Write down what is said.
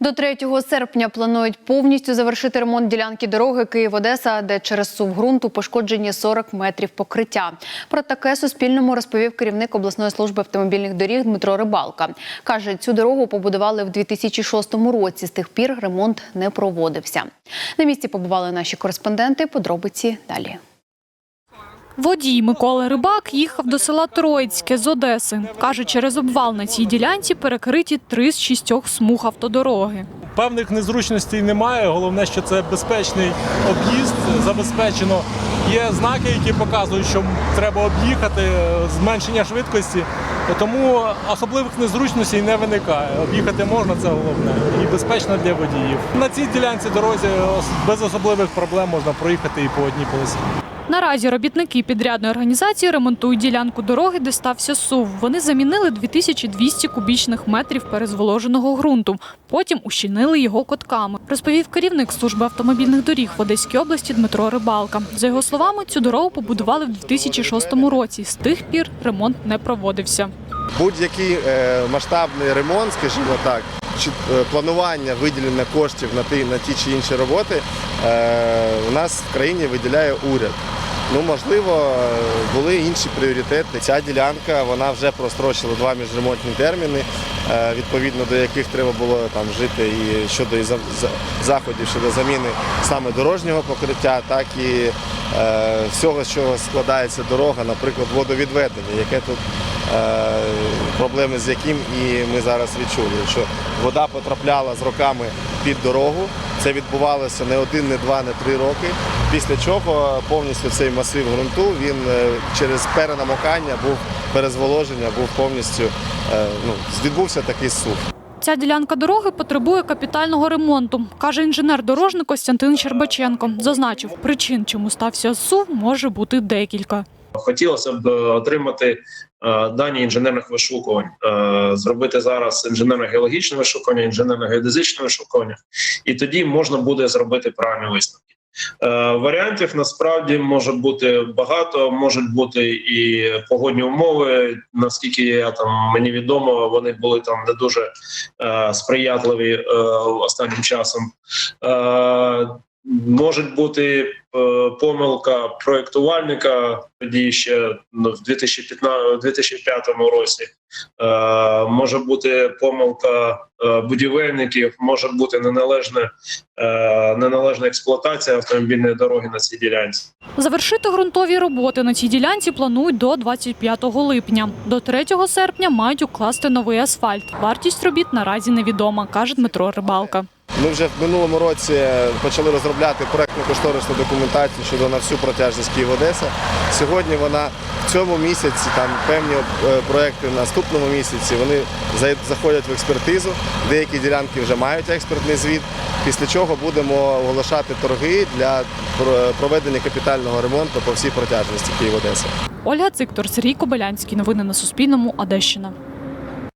До 3 серпня планують повністю завершити ремонт ділянки дороги Київ-Одеса, де через сув ґрунту пошкоджені 40 метрів покриття. Про таке Суспільному розповів керівник обласної служби автомобільних доріг Дмитро Рибалка. Каже, цю дорогу побудували в 2006 році. З тих пір ремонт не проводився. На місці побували наші кореспонденти. Подробиці далі. Водій Микола Рибак їхав до села Троїцьке з Одеси. Каже, через обвал на цій ділянці перекриті три з шістьох смуг автодороги. Певних незручностей немає. Головне, що це безпечний об'їзд, забезпечено. Є знаки, які показують, що треба об'їхати, е, зменшення швидкості. Тому особливих незручностей не виникає. Об'їхати можна, це головне. І безпечно для водіїв. На цій ділянці дорозі без особливих проблем можна проїхати і по одній полосі. Наразі робітники підрядної організації ремонтують ділянку дороги, де стався сув. Вони замінили 2200 кубічних метрів перезволоженого ґрунту. Потім ущільнили його котками. Розповів керівник служби автомобільних доріг в Одеській області Дмитро Рибалка. За його словами, цю дорогу побудували в 2006 році. З тих пір ремонт не проводився. Будь-який е, масштабний ремонт, скажімо так, планування виділення коштів на ті, на ті чи інші роботи е, у нас в країні виділяє уряд. Ну, можливо, е, були інші пріоритети. Ця ділянка вона вже прострочила два міжремонтні терміни, е, відповідно до яких треба було там жити і щодо заходів щодо заміни саме дорожнього покриття, так і е, всього, з чого складається дорога, наприклад, водовідведення, яке тут е, проблеми з яким і ми зараз відчули, що вода потрапляла з роками під дорогу. Це відбувалося не один, не два, не три роки. Після чого повністю цей масив ґрунту він е, через перенамокання був перезволоження, був повністю е, ну, відбувся такий сув. Ця ділянка дороги потребує капітального ремонту, каже інженер-дорожник Костянтин Щербаченко. Зазначив, причин, чому стався сув, може бути декілька. Хотілося б е, отримати е, дані інженерних вишукувань, е, зробити зараз інженерно-геологічне вишукування, інженерно-геодезичне вишукування, і тоді можна буде зробити правильний висновки. Е, Варіантів насправді може бути багато, можуть бути і погодні умови. Наскільки я там мені відомо, вони були там не дуже е, сприятливі е, останнім часом. Е, Може бути е, помилка проєктувальника тоді ще ну, в 2015, 2005 році. Е, може бути помилка е, будівельників, може бути неналежна, е, неналежна експлуатація автомобільної дороги на цій ділянці. Завершити ґрунтові роботи на цій ділянці планують до 25 липня. До 3 серпня мають укласти новий асфальт. Вартість робіт наразі невідома, каже Дмитро Рибалка. Ми вже в минулому році почали розробляти проектно-кошторисну документацію щодо на всю протяжність Київ-Одеса. Сьогодні вона в цьому місяці, там певні е, проекти в наступному місяці, вони заходять в експертизу. Деякі ділянки вже мають експертний звіт. Після чого будемо оголошати торги для про- проведення капітального ремонту по всій протяжності Київ-Одеса. Ольга Циктор, Сергій Кобилянський. Новини на Суспільному. Одещина.